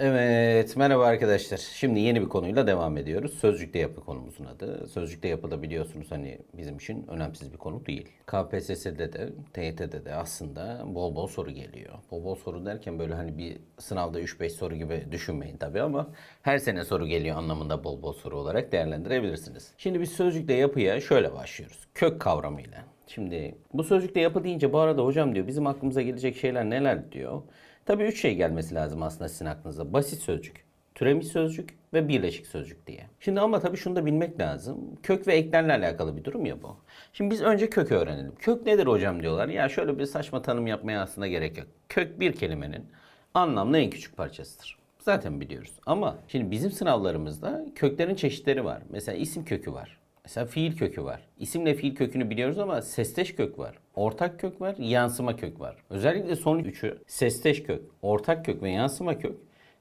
Evet, merhaba arkadaşlar. Şimdi yeni bir konuyla devam ediyoruz. Sözcükte yapı konumuzun adı. Sözcükte yapı da biliyorsunuz hani bizim için önemsiz bir konu değil. KPSS'de de, TYT'de de aslında bol bol soru geliyor. Bol bol soru derken böyle hani bir sınavda 3-5 soru gibi düşünmeyin tabii ama her sene soru geliyor anlamında bol bol soru olarak değerlendirebilirsiniz. Şimdi biz sözcükte yapıya şöyle başlıyoruz. Kök kavramıyla. Şimdi bu sözcükte yapı deyince bu arada hocam diyor bizim aklımıza gelecek şeyler neler diyor. Tabii üç şey gelmesi lazım aslında sizin aklınıza. Basit sözcük, türemiş sözcük ve birleşik sözcük diye. Şimdi ama tabii şunu da bilmek lazım. Kök ve eklerle alakalı bir durum ya bu. Şimdi biz önce kökü öğrenelim. Kök nedir hocam diyorlar. Ya şöyle bir saçma tanım yapmaya aslında gerek yok. Kök bir kelimenin anlamlı en küçük parçasıdır. Zaten biliyoruz. Ama şimdi bizim sınavlarımızda köklerin çeşitleri var. Mesela isim kökü var. Mesela fiil kökü var. İsimle fiil kökünü biliyoruz ama sesteş kök var. Ortak kök var, yansıma kök var. Özellikle son üçü sesteş kök, ortak kök ve yansıma kök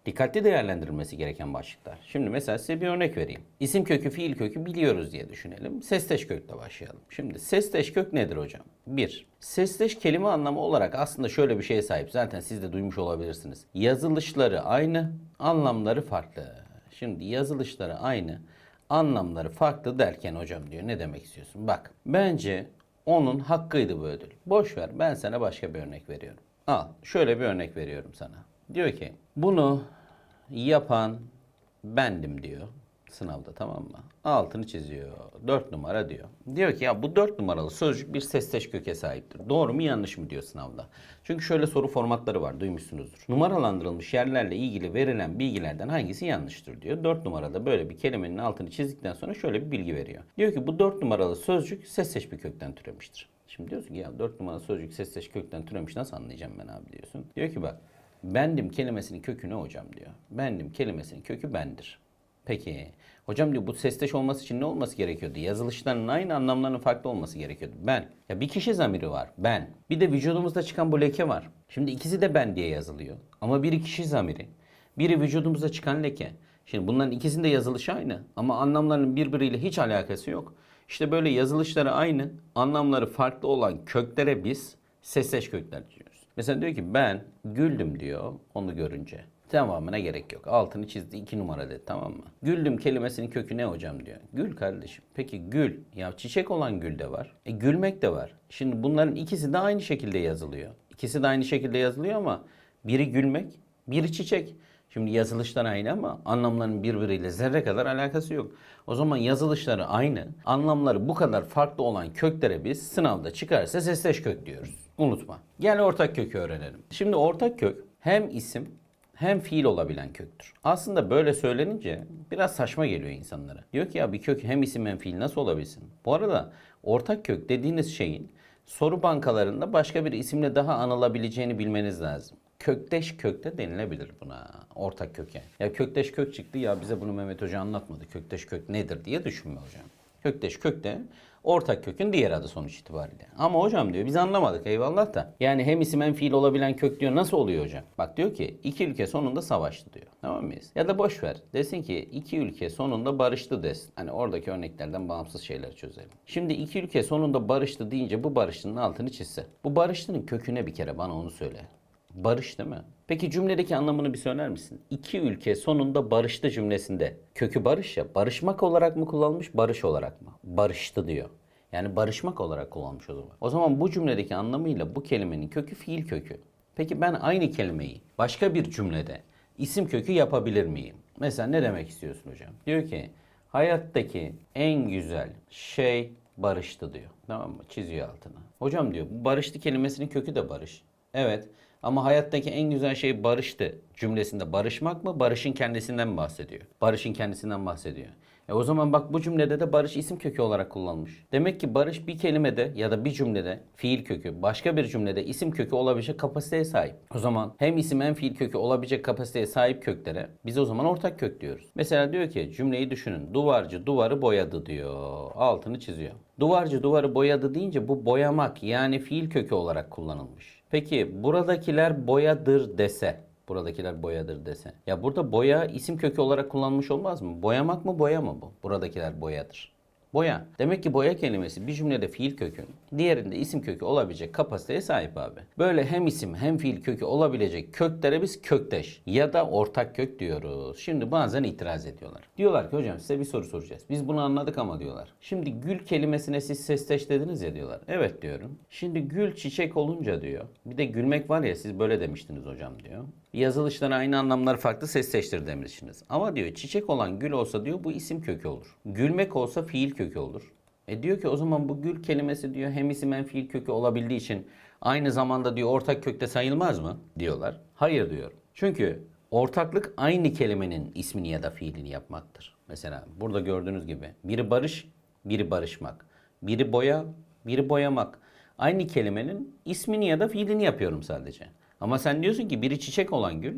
dikkatli değerlendirilmesi gereken başlıklar. Şimdi mesela size bir örnek vereyim. İsim kökü, fiil kökü biliyoruz diye düşünelim. Sesteş kökle başlayalım. Şimdi sesteş kök nedir hocam? 1. Sesteş kelime anlamı olarak aslında şöyle bir şeye sahip. Zaten siz de duymuş olabilirsiniz. Yazılışları aynı, anlamları farklı. Şimdi yazılışları aynı, anlamları farklı derken hocam diyor ne demek istiyorsun? Bak bence onun hakkıydı bu ödül. Boş ver ben sana başka bir örnek veriyorum. Al şöyle bir örnek veriyorum sana. Diyor ki bunu yapan bendim diyor sınavda tamam mı? Altını çiziyor. 4 numara diyor. Diyor ki ya bu 4 numaralı sözcük bir sesteş köke sahiptir. Doğru mu yanlış mı diyor sınavda. Çünkü şöyle soru formatları var duymuşsunuzdur. Numaralandırılmış yerlerle ilgili verilen bilgilerden hangisi yanlıştır diyor. 4 numarada böyle bir kelimenin altını çizdikten sonra şöyle bir bilgi veriyor. Diyor ki bu 4 numaralı sözcük sesteş bir kökten türemiştir. Şimdi diyorsun ki ya 4 numaralı sözcük sesteş kökten türemiş nasıl anlayacağım ben abi diyorsun. Diyor ki bak bendim kelimesinin kökü ne hocam diyor. Bendim kelimesinin kökü bendir. Peki. Hocam diyor bu sesteş olması için ne olması gerekiyordu? Yazılışlarının aynı anlamlarının farklı olması gerekiyordu. Ben. Ya bir kişi zamiri var. Ben. Bir de vücudumuzda çıkan bu leke var. Şimdi ikisi de ben diye yazılıyor. Ama biri kişi zamiri. Biri vücudumuzda çıkan leke. Şimdi bunların ikisinin de yazılışı aynı. Ama anlamlarının birbiriyle hiç alakası yok. İşte böyle yazılışları aynı, anlamları farklı olan köklere biz sesteş kökler diyoruz. Mesela diyor ki ben güldüm diyor onu görünce. Tamamına gerek yok. Altını çizdi iki numara dedi tamam mı? Güldüm kelimesinin kökü ne hocam diyor. Gül kardeşim. Peki gül. Ya çiçek olan gül de var. E gülmek de var. Şimdi bunların ikisi de aynı şekilde yazılıyor. İkisi de aynı şekilde yazılıyor ama biri gülmek, biri çiçek. Şimdi yazılışlar aynı ama anlamların birbiriyle zerre kadar alakası yok. O zaman yazılışları aynı, anlamları bu kadar farklı olan köklere biz sınavda çıkarsa sesleş kök diyoruz. Unutma. Gel ortak kökü öğrenelim. Şimdi ortak kök hem isim hem fiil olabilen köktür. Aslında böyle söylenince biraz saçma geliyor insanlara. Diyor ki ya bir kök hem isim hem fiil nasıl olabilsin? Bu arada ortak kök dediğiniz şeyin soru bankalarında başka bir isimle daha anılabileceğini bilmeniz lazım. Kökteş kökte denilebilir buna. Ortak köke. Ya kökteş kök çıktı ya bize bunu Mehmet Hoca anlatmadı. Kökteş kök nedir diye düşünme hocam. Kökteş kökte ortak kökün diğer adı sonuç itibariyle. Ama hocam diyor biz anlamadık eyvallah da. Yani hem isim hem fiil olabilen kök diyor nasıl oluyor hocam? Bak diyor ki iki ülke sonunda savaştı diyor. Tamam mıyız? Ya da boş ver. Desin ki iki ülke sonunda barıştı desin. Hani oradaki örneklerden bağımsız şeyler çözelim. Şimdi iki ülke sonunda barıştı deyince bu barıştının altını çizse. Bu barıştının köküne bir kere bana onu söyle. Barış değil mi? Peki cümledeki anlamını bir söyler misin? İki ülke sonunda barıştı cümlesinde. Kökü barış ya. Barışmak olarak mı kullanılmış, barış olarak mı? Barıştı diyor. Yani barışmak olarak kullanmış o zaman. O zaman bu cümledeki anlamıyla bu kelimenin kökü fiil kökü. Peki ben aynı kelimeyi başka bir cümlede isim kökü yapabilir miyim? Mesela ne demek istiyorsun hocam? Diyor ki hayattaki en güzel şey barıştı diyor. Tamam mı? Çiziyor altına. Hocam diyor bu barıştı kelimesinin kökü de barış. Evet ama hayattaki en güzel şey barıştı cümlesinde barışmak mı barışın kendisinden mi bahsediyor? Barışın kendisinden bahsediyor. E o zaman bak bu cümlede de barış isim kökü olarak kullanılmış. Demek ki barış bir kelimede ya da bir cümlede fiil kökü, başka bir cümlede isim kökü olabilecek kapasiteye sahip. O zaman hem isim hem fiil kökü olabilecek kapasiteye sahip köklere biz o zaman ortak kök diyoruz. Mesela diyor ki cümleyi düşünün. Duvarcı duvarı boyadı diyor. Altını çiziyor. Duvarcı duvarı boyadı deyince bu boyamak yani fiil kökü olarak kullanılmış. Peki buradakiler boyadır dese Buradakiler boyadır dese. Ya burada boya isim kökü olarak kullanılmış olmaz mı? Boyamak mı boya mı bu? Buradakiler boyadır. Boya. Demek ki boya kelimesi bir cümlede fiil kökü, diğerinde isim kökü olabilecek kapasiteye sahip abi. Böyle hem isim hem fiil kökü olabilecek köklere biz kökteş ya da ortak kök diyoruz. Şimdi bazen itiraz ediyorlar. Diyorlar ki hocam size bir soru soracağız. Biz bunu anladık ama diyorlar. Şimdi gül kelimesine siz sesteş dediniz ya diyorlar. Evet diyorum. Şimdi gül çiçek olunca diyor. Bir de gülmek var ya siz böyle demiştiniz hocam diyor. Yazılışları aynı anlamlar farklı sesleştir demişsiniz. Ama diyor çiçek olan gül olsa diyor bu isim kökü olur. Gülmek olsa fiil kökü olur. E diyor ki o zaman bu gül kelimesi diyor hem isim hem fiil kökü olabildiği için aynı zamanda diyor ortak kökte sayılmaz mı? Diyorlar. Hayır diyor. Çünkü ortaklık aynı kelimenin ismini ya da fiilini yapmaktır. Mesela burada gördüğünüz gibi biri barış, biri barışmak. Biri boya, biri boyamak. Aynı kelimenin ismini ya da fiilini yapıyorum sadece. Ama sen diyorsun ki biri çiçek olan gül,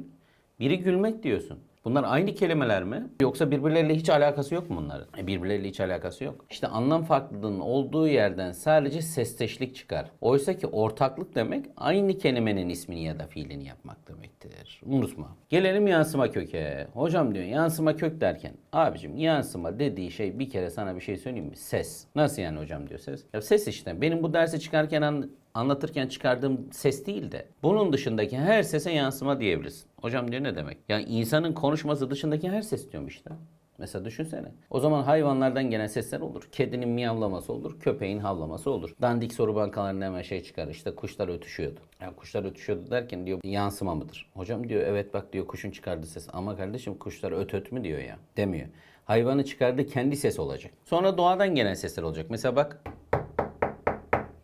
biri gülmek diyorsun. Bunlar aynı kelimeler mi? Yoksa birbirleriyle hiç alakası yok mu bunların? E birbirleriyle hiç alakası yok. İşte anlam farklılığının olduğu yerden sadece sesteşlik çıkar. Oysa ki ortaklık demek aynı kelimenin ismini ya da fiilini yapmak demektir. Unutma. Gelelim yansıma köke. Hocam diyor yansıma kök derken. Abicim yansıma dediği şey bir kere sana bir şey söyleyeyim mi? Ses. Nasıl yani hocam diyor ses? Ya ses işte. Benim bu dersi çıkarken an- anlatırken çıkardığım ses değil de bunun dışındaki her sese yansıma diyebilirsin. Hocam diyor ne demek? Yani insanın konuşması dışındaki her ses diyorum işte. Mesela düşünsene. O zaman hayvanlardan gelen sesler olur. Kedinin miyavlaması olur, köpeğin havlaması olur. Dandik soru bankalarında hemen şey çıkar. İşte kuşlar ötüşüyordu. Ya kuşlar ötüşüyordu derken diyor yansıma mıdır? Hocam diyor evet bak diyor kuşun çıkardığı ses. Ama kardeşim kuşlar öt öt mü diyor ya. Demiyor. Hayvanı çıkardığı kendi ses olacak. Sonra doğadan gelen sesler olacak. Mesela bak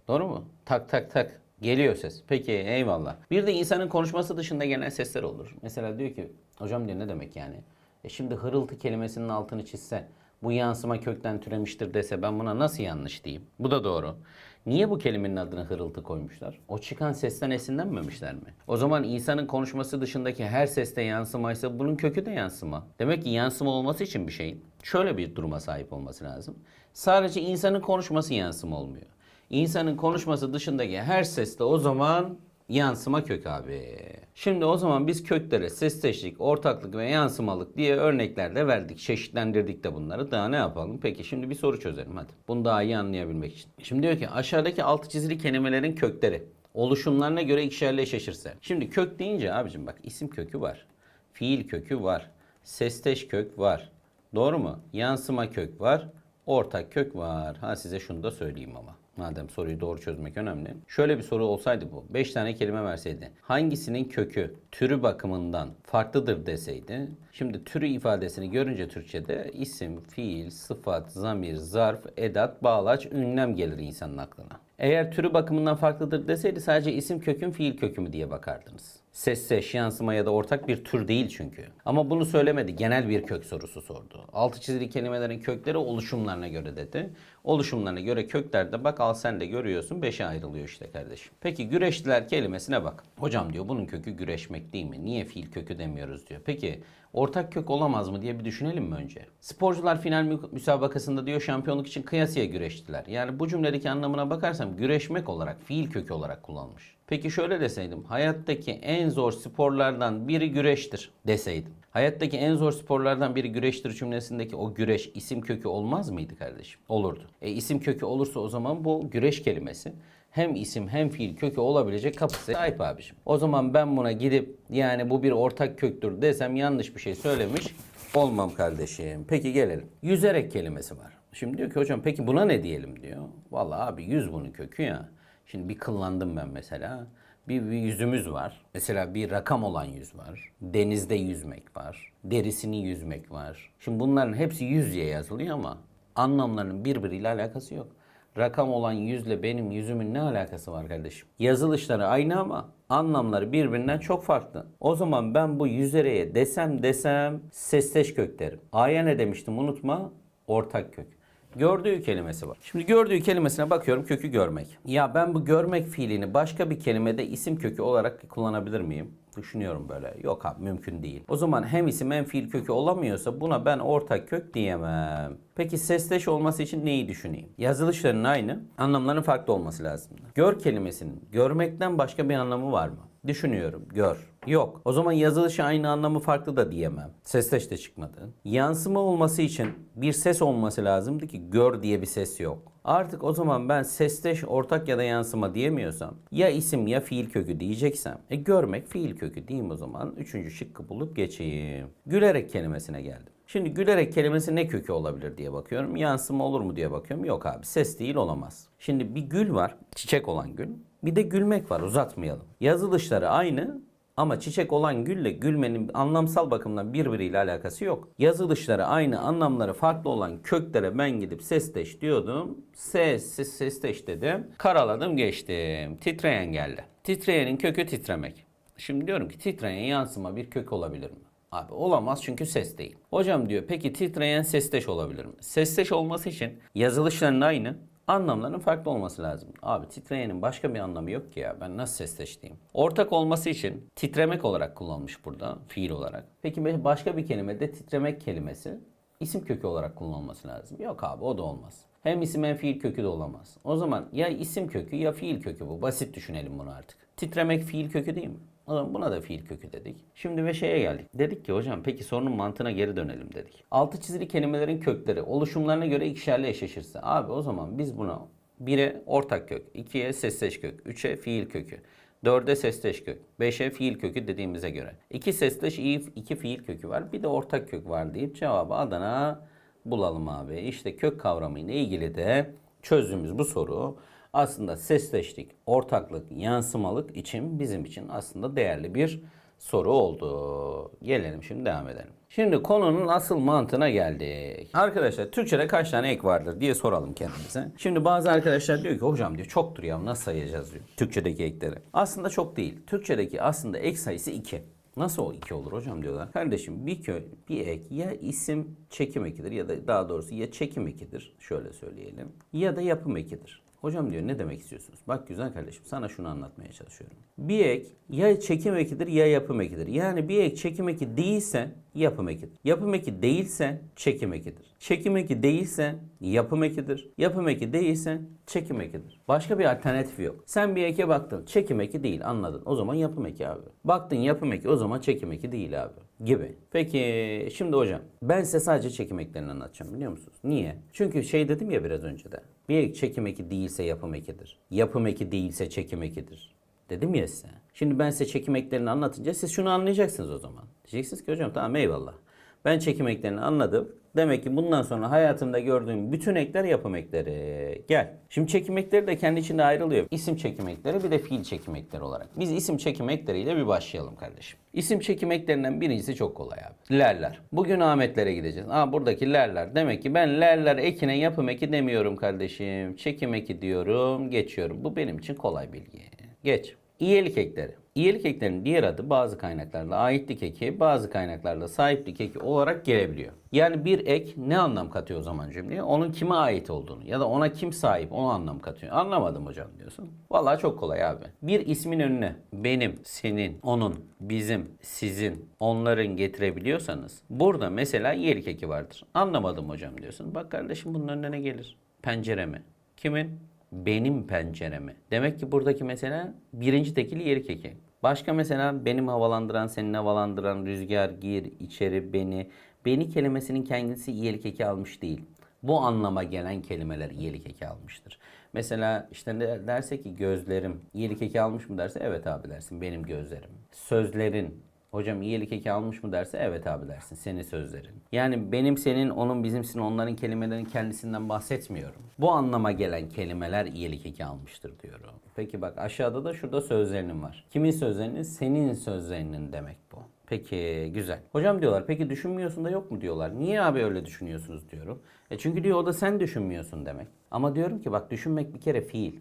Doğru mu? Tak tak tak. Geliyor ses. Peki eyvallah. Bir de insanın konuşması dışında gelen sesler olur. Mesela diyor ki hocam diyor ne demek yani? E şimdi hırıltı kelimesinin altını çizse bu yansıma kökten türemiştir dese ben buna nasıl yanlış diyeyim? Bu da doğru. Niye bu kelimenin adını hırıltı koymuşlar? O çıkan sesten esinlenmemişler mi? O zaman insanın konuşması dışındaki her seste yansımaysa bunun kökü de yansıma. Demek ki yansıma olması için bir şeyin şöyle bir duruma sahip olması lazım. Sadece insanın konuşması yansıma olmuyor. İnsanın konuşması dışındaki her seste o zaman yansıma kök abi. Şimdi o zaman biz köklere sesteşlik, ortaklık ve yansımalık diye örnekler de verdik. Çeşitlendirdik de bunları. Daha ne yapalım? Peki şimdi bir soru çözelim hadi. Bunu daha iyi anlayabilmek için. Şimdi diyor ki aşağıdaki altı çizili kelimelerin kökleri oluşumlarına göre ikişerli eşleşirse. Şimdi kök deyince abicim bak isim kökü var. Fiil kökü var. Sesteş kök var. Doğru mu? Yansıma kök var. Ortak kök var. Ha size şunu da söyleyeyim ama. Madem soruyu doğru çözmek önemli. Şöyle bir soru olsaydı bu. 5 tane kelime verseydi. Hangisinin kökü türü bakımından farklıdır deseydi. Şimdi türü ifadesini görünce Türkçe'de isim, fiil, sıfat, zamir, zarf, edat, bağlaç, ünlem gelir insanın aklına. Eğer türü bakımından farklıdır deseydi sadece isim kökü mü fiil kökü mü diye bakardınız. Ses, seş, yansıma ya da ortak bir tür değil çünkü. Ama bunu söylemedi. Genel bir kök sorusu sordu. Altı çizili kelimelerin kökleri oluşumlarına göre dedi. Oluşumlarına göre köklerde bak al sen de görüyorsun beşe ayrılıyor işte kardeşim. Peki güreştiler kelimesine bak. Hocam diyor bunun kökü güreşmek değil mi? Niye fiil kökü demiyoruz diyor. Peki ortak kök olamaz mı diye bir düşünelim mi önce? Sporcular final mü- müsabakasında diyor şampiyonluk için kıyasıya güreştiler. Yani bu cümledeki anlamına bakarsam güreşmek olarak fiil kökü olarak kullanmış. Peki şöyle deseydim hayattaki en zor sporlardan biri güreştir deseydim. Hayattaki en zor sporlardan biri güreştir cümlesindeki o güreş isim kökü olmaz mıydı kardeşim? Olurdu. E isim kökü olursa o zaman bu güreş kelimesi hem isim hem fiil kökü olabilecek kapasiteye sahip abiciğim. O zaman ben buna gidip yani bu bir ortak köktür desem yanlış bir şey söylemiş olmam kardeşim. Peki gelelim. Yüzerek kelimesi var. Şimdi diyor ki hocam peki buna ne diyelim diyor. Vallahi abi yüz bunun kökü ya. Şimdi bir kıllandım ben mesela. Bir, bir yüzümüz var. Mesela bir rakam olan yüz var. Denizde yüzmek var. Derisini yüzmek var. Şimdi bunların hepsi yüz diye yazılıyor ama anlamlarının birbiriyle alakası yok. Rakam olan yüzle benim yüzümün ne alakası var kardeşim? Yazılışları aynı ama anlamları birbirinden çok farklı. O zaman ben bu yüzereye desem desem sesteş kök derim. A'ya ne demiştim unutma? Ortak kök. Gördüğü kelimesi var. Şimdi gördüğü kelimesine bakıyorum kökü görmek. Ya ben bu görmek fiilini başka bir kelimede isim kökü olarak kullanabilir miyim? Düşünüyorum böyle. Yok abi mümkün değil. O zaman hem isim hem fiil kökü olamıyorsa buna ben ortak kök diyemem. Peki sesleş olması için neyi düşüneyim? Yazılışlarının aynı, anlamların farklı olması lazım. Gör kelimesinin görmekten başka bir anlamı var mı? Düşünüyorum. Gör. Yok. O zaman yazılışı aynı anlamı farklı da diyemem. Sesleş de çıkmadı. Yansıma olması için bir ses olması lazımdı ki gör diye bir ses yok. Artık o zaman ben sesleş, ortak ya da yansıma diyemiyorsam ya isim ya fiil kökü diyeceksem e görmek fiil kökü diyeyim o zaman. Üçüncü şıkkı bulup geçeyim. Gülerek kelimesine geldim. Şimdi gülerek kelimesi ne kökü olabilir diye bakıyorum. Yansıma olur mu diye bakıyorum. Yok abi ses değil olamaz. Şimdi bir gül var. Çiçek olan gül. Bir de gülmek var uzatmayalım. Yazılışları aynı ama çiçek olan gülle gülmenin anlamsal bakımdan birbiriyle alakası yok. Yazılışları aynı, anlamları farklı olan köklere ben gidip sesteş diyordum. Ses, ses sesteş dedim. Karaladım geçtim. Titreyen geldi. Titreyenin kökü titremek. Şimdi diyorum ki titreyen yansıma bir kök olabilir mi? Abi olamaz çünkü ses değil. Hocam diyor peki titreyen sesteş olabilir mi? Sesteş olması için yazılışların aynı, anlamların farklı olması lazım. Abi titreyenin başka bir anlamı yok ki ya. Ben nasıl sesteş diyeyim? Ortak olması için titremek olarak kullanılmış burada fiil olarak. Peki başka bir kelimede titremek kelimesi isim kökü olarak kullanılması lazım. Yok abi o da olmaz. Hem isim hem fiil kökü de olamaz. O zaman ya isim kökü ya fiil kökü bu. Basit düşünelim bunu artık. Titremek fiil kökü değil mi? Zaman buna da fiil kökü dedik. Şimdi ve şeye geldik. Dedik ki hocam peki sorunun mantığına geri dönelim dedik. Altı çizili kelimelerin kökleri oluşumlarına göre ikişerli eşleşirse. Abi o zaman biz buna 1'e ortak kök, 2'ye sesleş kök, 3'e fiil kökü, 4'e sesleş kök, 5'e fiil kökü dediğimize göre. 2 sesleş, 2 fiil kökü var. Bir de ortak kök var deyip cevabı Adana bulalım abi. İşte kök kavramıyla ilgili de çözdüğümüz bu soru aslında sesleşlik, ortaklık, yansımalık için bizim için aslında değerli bir soru oldu. Gelelim şimdi devam edelim. Şimdi konunun asıl mantığına geldik. Arkadaşlar Türkçe'de kaç tane ek vardır diye soralım kendimize. Şimdi bazı arkadaşlar diyor ki hocam diyor çoktur ya nasıl sayacağız diyor. Türkçedeki ekleri. Aslında çok değil. Türkçedeki aslında ek sayısı 2. Nasıl o iki olur hocam diyorlar. Kardeşim bir köy, bir ek ya isim çekim ekidir ya da daha doğrusu ya çekim ekidir. Şöyle söyleyelim. Ya da yapım ekidir. Hocam diyor ne demek istiyorsunuz? Bak güzel kardeşim sana şunu anlatmaya çalışıyorum. Bir ek ya çekim ekidir ya yapım ekidir. Yani bir ek çekim eki değilse yapım ekidir. Yapım eki değilse çekim ekidir. Çekim eki değilse yapım ekidir. Yapım eki değilse çekim ekidir. Başka bir alternatif yok. Sen bir eke baktın çekim eki değil anladın. O zaman yapım eki abi. Baktın yapım eki o zaman çekim eki değil abi gibi. Peki şimdi hocam ben size sadece çekim eklerini anlatacağım biliyor musunuz? Niye? Çünkü şey dedim ya biraz önce de. Bir ek çekim eki değilse yapım ekidir. Yapım eki değilse çekim ekidir. Dedim ya size. Şimdi ben size çekim eklerini anlatınca siz şunu anlayacaksınız o zaman. Diyeceksiniz ki hocam tamam eyvallah. Ben çekim eklerini anladım. Demek ki bundan sonra hayatımda gördüğüm bütün ekler yapım ekleri. Gel. Şimdi çekim ekleri de kendi içinde ayrılıyor. İsim çekim ekleri bir de fiil çekim ekleri olarak. Biz isim çekim ekleriyle bir başlayalım kardeşim. İsim çekim eklerinden birincisi çok kolay abi. Lerler. Bugün Ahmetlere gideceğiz. Aa buradaki lerler. Demek ki ben lerler ekine yapım eki demiyorum kardeşim. Çekim eki diyorum. Geçiyorum. Bu benim için kolay bilgi. Geç. İyelik ekleri. İyelik eklerinin diğer adı bazı kaynaklarla aitlik eki, bazı kaynaklarla sahiplik eki olarak gelebiliyor. Yani bir ek ne anlam katıyor o zaman cümleye? Onun kime ait olduğunu ya da ona kim sahip onu anlam katıyor. Anlamadım hocam diyorsun. Vallahi çok kolay abi. Bir ismin önüne benim, senin, onun, bizim, sizin, onların getirebiliyorsanız burada mesela iyelik eki vardır. Anlamadım hocam diyorsun. Bak kardeşim bunun önüne ne gelir? Pencere mi? Kimin? Benim penceremi. Demek ki buradaki mesela birinci tekil yerik eki. Başka mesela benim havalandıran, senin havalandıran, rüzgar, gir, içeri, beni. Beni kelimesinin kendisi iyelik eki almış değil. Bu anlama gelen kelimeler iyelik eki almıştır. Mesela işte derse ki gözlerim iyelik eki almış mı derse evet abi dersin benim gözlerim. Sözlerin Hocam iyilik eki almış mı derse evet abi dersin senin sözlerin. Yani benim senin onun bizimsin onların kelimelerin kendisinden bahsetmiyorum. Bu anlama gelen kelimeler iyilik eki almıştır diyorum. Peki bak aşağıda da şurada sözlerinin var. Kimin sözlerinin? Senin sözlerinin demek bu. Peki güzel. Hocam diyorlar peki düşünmüyorsun da yok mu diyorlar. Niye abi öyle düşünüyorsunuz diyorum. E çünkü diyor o da sen düşünmüyorsun demek. Ama diyorum ki bak düşünmek bir kere fiil.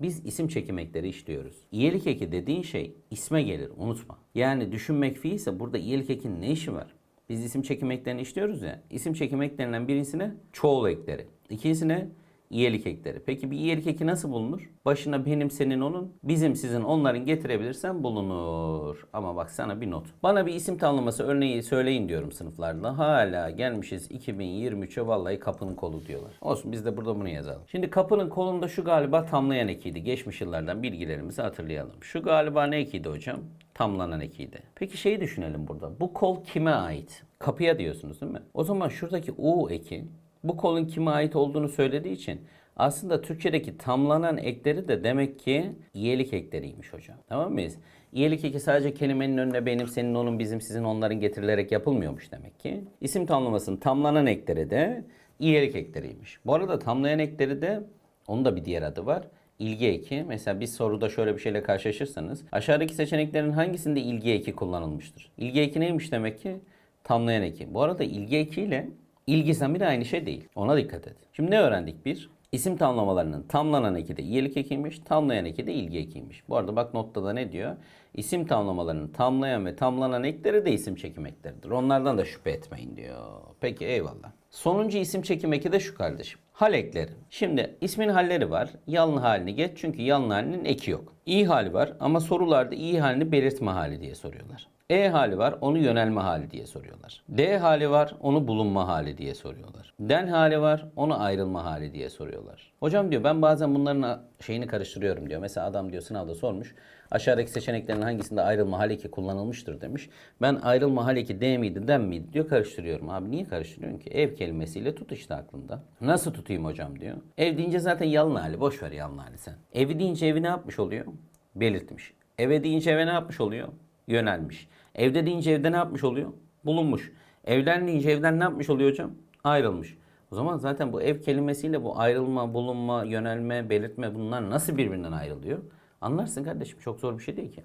Biz isim çekim ekleri işliyoruz. İyelik eki dediğin şey isme gelir unutma. Yani düşünmek fiilse burada iyelik ekinin ne işi var? Biz isim çekim eklerini işliyoruz ya. İsim çekim eklerinden birisine çoğul ekleri. İkincisine İyilik ekleri. Peki bir iyilik eki nasıl bulunur? Başına benim, senin, onun, bizim, sizin, onların getirebilirsen bulunur. Ama bak sana bir not. Bana bir isim tanımlaması örneği söyleyin diyorum sınıflarda. Hala gelmişiz 2023'e vallahi kapının kolu diyorlar. Olsun biz de burada bunu yazalım. Şimdi kapının kolunda şu galiba tamlayan ekiydi. Geçmiş yıllardan bilgilerimizi hatırlayalım. Şu galiba ne ekiydi hocam? Tamlanan ekiydi. Peki şeyi düşünelim burada. Bu kol kime ait? Kapıya diyorsunuz değil mi? O zaman şuradaki U eki bu kolun kime ait olduğunu söylediği için aslında Türkçedeki tamlanan ekleri de demek ki iyilik ekleriymiş hocam. Tamam mıyız? İyilik eki sadece kelimenin önüne benim, senin, onun, bizim, sizin, onların getirilerek yapılmıyormuş demek ki. İsim tamlamasının tamlanan ekleri de iyilik ekleriymiş. Bu arada tamlayan ekleri de onun da bir diğer adı var. İlgi eki. Mesela bir soruda şöyle bir şeyle karşılaşırsanız aşağıdaki seçeneklerin hangisinde ilgi eki kullanılmıştır? İlgi eki neymiş demek ki? Tamlayan eki. Bu arada ilgi ekiyle ilgi zamiri aynı şey değil. Ona dikkat et. Şimdi ne öğrendik? Bir, isim tamlamalarının tamlanan eki de iyilik ekiymiş, tamlayan eki de ilgi ekiymiş. Bu arada bak notta da ne diyor? İsim tamlamalarının tamlayan ve tamlanan ekleri de isim çekim ekleridir. Onlardan da şüphe etmeyin diyor. Peki eyvallah. Sonuncu isim çekim eki de şu kardeşim. Hal ekleri. Şimdi ismin halleri var. Yalın halini geç çünkü yalın halinin eki yok. İyi hali var ama sorularda iyi halini belirtme hali diye soruyorlar. E hali var, onu yönelme hali diye soruyorlar. D hali var, onu bulunma hali diye soruyorlar. Den hali var, onu ayrılma hali diye soruyorlar. Hocam diyor ben bazen bunların şeyini karıştırıyorum diyor. Mesela adam diyor sınavda sormuş. Aşağıdaki seçeneklerin hangisinde ayrılma hal eki kullanılmıştır demiş. Ben ayrılma hal eki D miydi, den miydi diyor karıştırıyorum. Abi niye karıştırıyorsun ki? Ev kelimesiyle tut işte aklında. Nasıl tutayım hocam diyor. Ev deyince zaten yalın hali. Boş ver yalın hali sen. Evi deyince evi ne yapmış oluyor? Belirtmiş. Eve deyince eve ne yapmış oluyor? Yönelmiş. Evde deyince evde ne yapmış oluyor? Bulunmuş. Evden deyince evden ne yapmış oluyor hocam? Ayrılmış. O zaman zaten bu ev kelimesiyle bu ayrılma, bulunma, yönelme, belirtme bunlar nasıl birbirinden ayrılıyor? Anlarsın kardeşim çok zor bir şey değil ki.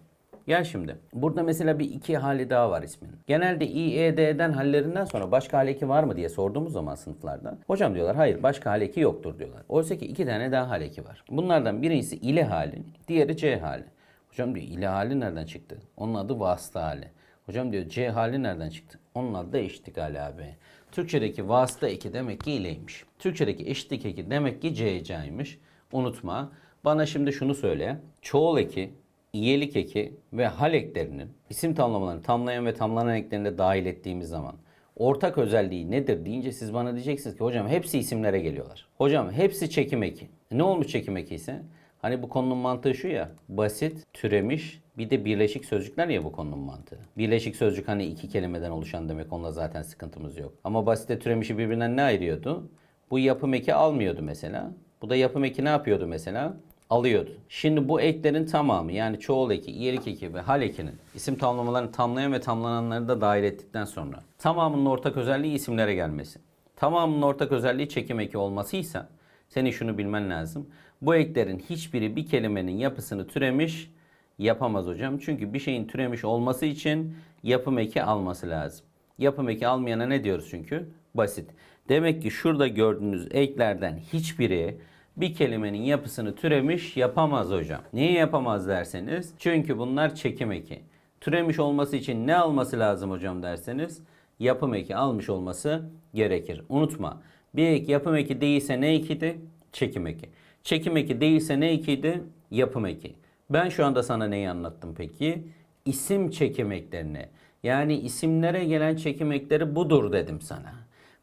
Gel şimdi. Burada mesela bir iki hali daha var ismin. Genelde i, e, hallerinden sonra başka hal eki var mı diye sorduğumuz zaman sınıflarda. Hocam diyorlar hayır başka hal eki yoktur diyorlar. Oysa ki iki tane daha hal eki var. Bunlardan birincisi ile hali, diğeri c hali. Hocam diyor ile hali nereden çıktı? Onun adı vasıta hali. Hocam diyor C hali nereden çıktı? Onun adı da eşitlik hali abi. Türkçedeki vasıta eki demek ki ileymiş. Türkçedeki eşitlik eki demek ki CC'ymiş. Unutma. Bana şimdi şunu söyle. Çoğul eki, iyilik eki ve hal eklerinin isim tamlamalarını tamlayan ve tamlanan eklerini de dahil ettiğimiz zaman ortak özelliği nedir deyince siz bana diyeceksiniz ki hocam hepsi isimlere geliyorlar. Hocam hepsi çekim eki. Ne olmuş çekim eki ise? Hani bu konunun mantığı şu ya. Basit, türemiş, bir de birleşik sözcükler ya bu konunun mantığı. Birleşik sözcük hani iki kelimeden oluşan demek. Onunla zaten sıkıntımız yok. Ama basite türemişi birbirinden ne ayırıyordu? Bu yapım eki almıyordu mesela. Bu da yapım eki ne yapıyordu mesela? Alıyordu. Şimdi bu eklerin tamamı yani çoğul eki, iyilik eki ve hal ekinin isim tamlamalarını tamlayan ve tamlananları da dahil ettikten sonra tamamının ortak özelliği isimlere gelmesi. Tamamının ortak özelliği çekim eki olmasıysa senin şunu bilmen lazım. Bu eklerin hiçbiri bir kelimenin yapısını türemiş yapamaz hocam. Çünkü bir şeyin türemiş olması için yapım eki alması lazım. Yapım eki almayana ne diyoruz çünkü? Basit. Demek ki şurada gördüğünüz eklerden hiçbiri bir kelimenin yapısını türemiş yapamaz hocam. Niye yapamaz derseniz? Çünkü bunlar çekim eki. Türemiş olması için ne alması lazım hocam derseniz? Yapım eki almış olması gerekir. Unutma. Bir ek yapım eki değilse ne ekiydi? Çekim eki. Çekim eki değilse ne ekiydi? Yapım eki. Ben şu anda sana neyi anlattım peki? İsim çekim eklerini. Yani isimlere gelen çekim ekleri budur dedim sana.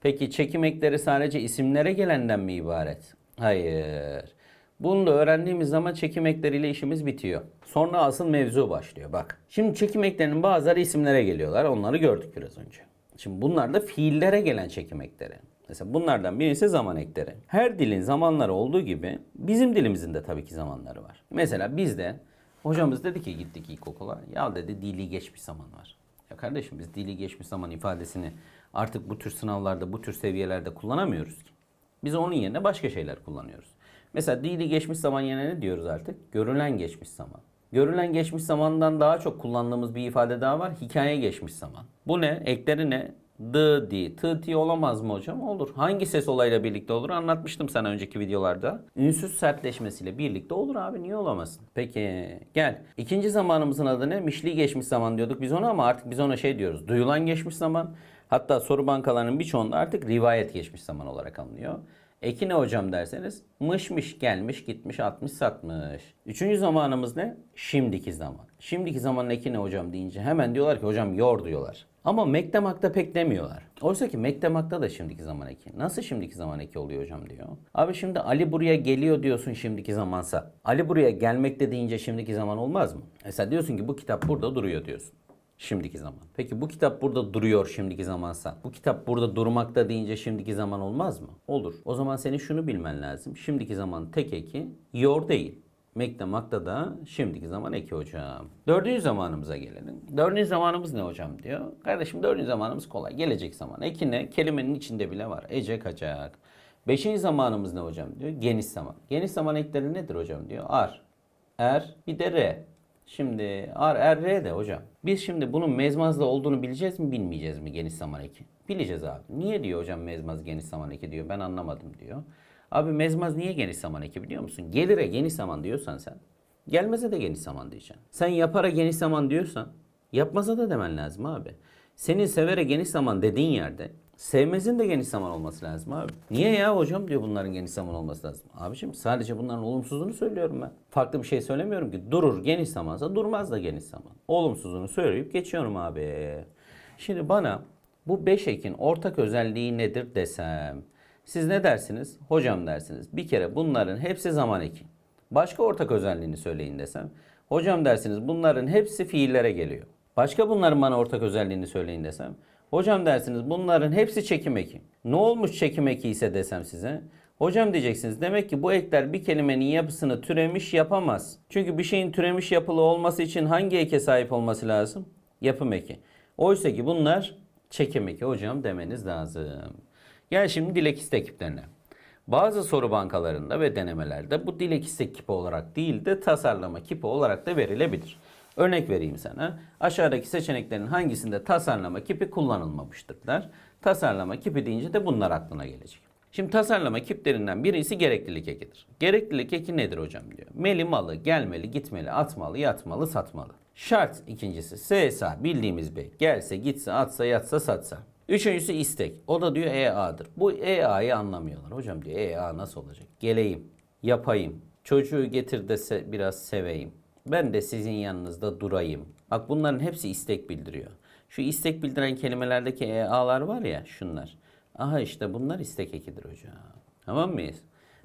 Peki çekim ekleri sadece isimlere gelenden mi ibaret? Hayır. Bunu da öğrendiğimiz zaman çekim ekleriyle işimiz bitiyor. Sonra asıl mevzu başlıyor bak. Şimdi çekim eklerinin bazıları isimlere geliyorlar. Onları gördük biraz önce. Şimdi bunlar da fiillere gelen çekim ekleri. Mesela bunlardan birisi zaman ekleri. Her dilin zamanları olduğu gibi bizim dilimizin de tabii ki zamanları var. Mesela bizde hocamız dedi ki gittik ilkokula. Ya dedi dili geçmiş zaman var. Ya kardeşim biz dili geçmiş zaman ifadesini artık bu tür sınavlarda, bu tür seviyelerde kullanamıyoruz ki. Biz onun yerine başka şeyler kullanıyoruz. Mesela dili geçmiş zaman yerine ne diyoruz artık? Görülen geçmiş zaman. Görülen geçmiş zamandan daha çok kullandığımız bir ifade daha var. Hikaye geçmiş zaman. Bu ne? Ekleri ne? D, di, t, ti olamaz mı hocam? Olur. Hangi ses olayla birlikte olur? Anlatmıştım sana önceki videolarda. Ünsüz sertleşmesiyle birlikte olur abi. Niye olamasın? Peki gel. İkinci zamanımızın adı ne? Mişli geçmiş zaman diyorduk biz ona ama artık biz ona şey diyoruz. Duyulan geçmiş zaman. Hatta soru bankalarının birçoğunda artık rivayet geçmiş zaman olarak anlıyor. Eki ne hocam derseniz mışmış gelmiş gitmiş 60 satmış. Üçüncü zamanımız ne? Şimdiki zaman. Şimdiki zamanın eki ne hocam deyince hemen diyorlar ki hocam yor diyorlar. Ama mektemakta pek demiyorlar. Oysa ki mektemakta da şimdiki zaman eki. Nasıl şimdiki zaman eki oluyor hocam diyor. Abi şimdi Ali buraya geliyor diyorsun şimdiki zamansa. Ali buraya gelmekte deyince şimdiki zaman olmaz mı? Mesela diyorsun ki bu kitap burada duruyor diyorsun. Şimdiki zaman. Peki bu kitap burada duruyor şimdiki zamansa. Bu kitap burada durmakta deyince şimdiki zaman olmaz mı? Olur. O zaman senin şunu bilmen lazım. Şimdiki zaman tek eki yor değil. Mektemakta da şimdiki zaman eki hocam. Dördüncü zamanımıza gelelim. Dördüncü zamanımız ne hocam diyor. Kardeşim dördüncü zamanımız kolay. Gelecek zaman. Eki ne? Kelimenin içinde bile var. Ece kaçak. Beşinci zamanımız ne hocam diyor. Geniş zaman. Geniş zaman ekleri nedir hocam diyor. Ar, er, bir de re. Şimdi ar, er, re de hocam. Biz şimdi bunun mezmazda olduğunu bileceğiz mi bilmeyeceğiz mi geniş zaman eki? Bileceğiz abi. Niye diyor hocam mezmaz geniş zaman eki diyor. Ben anlamadım diyor. Abi mezmaz niye geniş zaman eki biliyor musun? Gelire geniş zaman diyorsan sen. Gelmeze de geniş zaman diyeceksin. Sen yapara geniş zaman diyorsan yapmaza da demen lazım abi. Senin severe geniş zaman dediğin yerde sevmezin de geniş zaman olması lazım abi. Niye ya hocam diyor bunların geniş zaman olması lazım. Abiciğim sadece bunların olumsuzluğunu söylüyorum ben. Farklı bir şey söylemiyorum ki. Durur geniş zamansa durmaz da geniş zaman. Olumsuzluğunu söyleyip geçiyorum abi. Şimdi bana bu 5 ekin ortak özelliği nedir desem. Siz ne dersiniz? Hocam dersiniz. Bir kere bunların hepsi zaman eki. Başka ortak özelliğini söyleyin desem. Hocam dersiniz bunların hepsi fiillere geliyor. Başka bunların bana ortak özelliğini söyleyin desem. Hocam dersiniz bunların hepsi çekim eki. Ne olmuş çekim eki ise desem size. Hocam diyeceksiniz demek ki bu ekler bir kelimenin yapısını türemiş yapamaz. Çünkü bir şeyin türemiş yapılı olması için hangi eke sahip olması lazım? Yapım eki. Oysa ki bunlar çekim eki hocam demeniz lazım. Gel şimdi dilek ekiplerine. Bazı soru bankalarında ve denemelerde bu dilek istek kipi olarak değil de tasarlama kipi olarak da verilebilir. Örnek vereyim sana. Aşağıdaki seçeneklerin hangisinde tasarlama kipi kullanılmamıştır der. Tasarlama kipi deyince de bunlar aklına gelecek. Şimdi tasarlama kiplerinden birisi gereklilik ekidir. Gereklilik eki nedir hocam diyor. Meli malı, gelmeli, gitmeli, atmalı, yatmalı, satmalı. Şart ikincisi SSA bildiğimiz bey. Gelse, gitse, atsa, yatsa, satsa. Üçüncüsü istek. O da diyor EA'dır. Bu EA'yı anlamıyorlar. Hocam diyor EA nasıl olacak? Geleyim, yapayım, çocuğu getir de se- biraz seveyim. Ben de sizin yanınızda durayım. Bak bunların hepsi istek bildiriyor. Şu istek bildiren kelimelerdeki EA'lar var ya şunlar. Aha işte bunlar istek ekidir hocam. Tamam mıyız?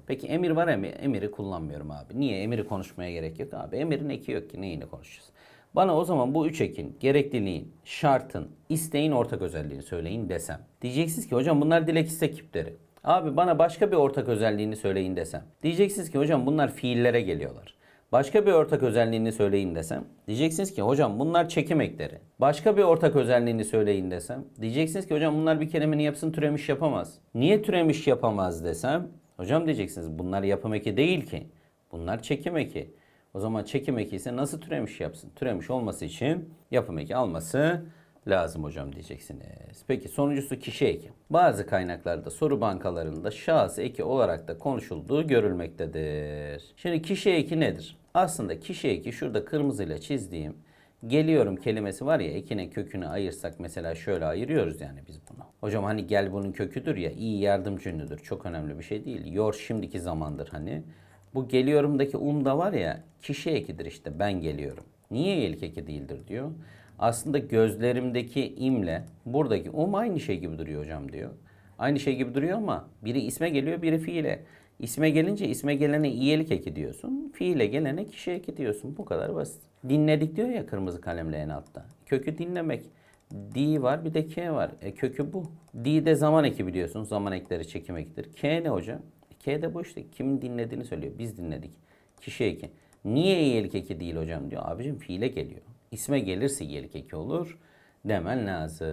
Peki emir var ya emiri kullanmıyorum abi. Niye? Emiri konuşmaya gerek yok abi. Emirin eki yok ki neyini konuşacağız? Bana o zaman bu üç ekin, gerekliliğin, şartın, isteğin ortak özelliğini söyleyin desem. Diyeceksiniz ki hocam bunlar dilek istek kipleri. Abi bana başka bir ortak özelliğini söyleyin desem. Diyeceksiniz ki hocam bunlar fiillere geliyorlar. Başka bir ortak özelliğini söyleyin desem. Diyeceksiniz ki hocam bunlar çekim ekleri. Başka bir ortak özelliğini söyleyin desem. Diyeceksiniz ki hocam bunlar bir kelimenin yapısını türemiş yapamaz. Niye türemiş yapamaz desem. Hocam diyeceksiniz bunlar yapım eki değil ki. Bunlar çekim eki. O zaman çekim eki ise nasıl türemiş yapsın? Türemiş olması için yapım eki alması lazım hocam diyeceksiniz. Peki sonuncusu kişi eki. Bazı kaynaklarda soru bankalarında şahıs eki olarak da konuşulduğu görülmektedir. Şimdi kişi eki nedir? Aslında kişi eki şurada kırmızıyla çizdiğim geliyorum kelimesi var ya ekine kökünü ayırsak mesela şöyle ayırıyoruz yani biz bunu. Hocam hani gel bunun köküdür ya iyi yardımcı ünlüdür. Çok önemli bir şey değil. Yor şimdiki zamandır hani. Bu geliyorumdaki um da var ya kişi ekidir işte ben geliyorum. Niye iyilik eki değildir diyor. Aslında gözlerimdeki imle buradaki um aynı şey gibi duruyor hocam diyor. Aynı şey gibi duruyor ama biri isme geliyor biri fiile. İsme gelince isme gelene iyilik eki diyorsun. Fiile gelene kişi eki diyorsun. Bu kadar basit. Dinledik diyor ya kırmızı kalemle en altta. Kökü dinlemek. D var bir de K var. E, kökü bu. D de zaman eki biliyorsun. Zaman ekleri çekim ekidir. K ne hocam? K de bu işte. Kimin dinlediğini söylüyor. Biz dinledik. Kişi eki. Niye iyilik eki değil hocam diyor. Abicim fiile geliyor. İsme gelirse iyilik eki olur demen lazım.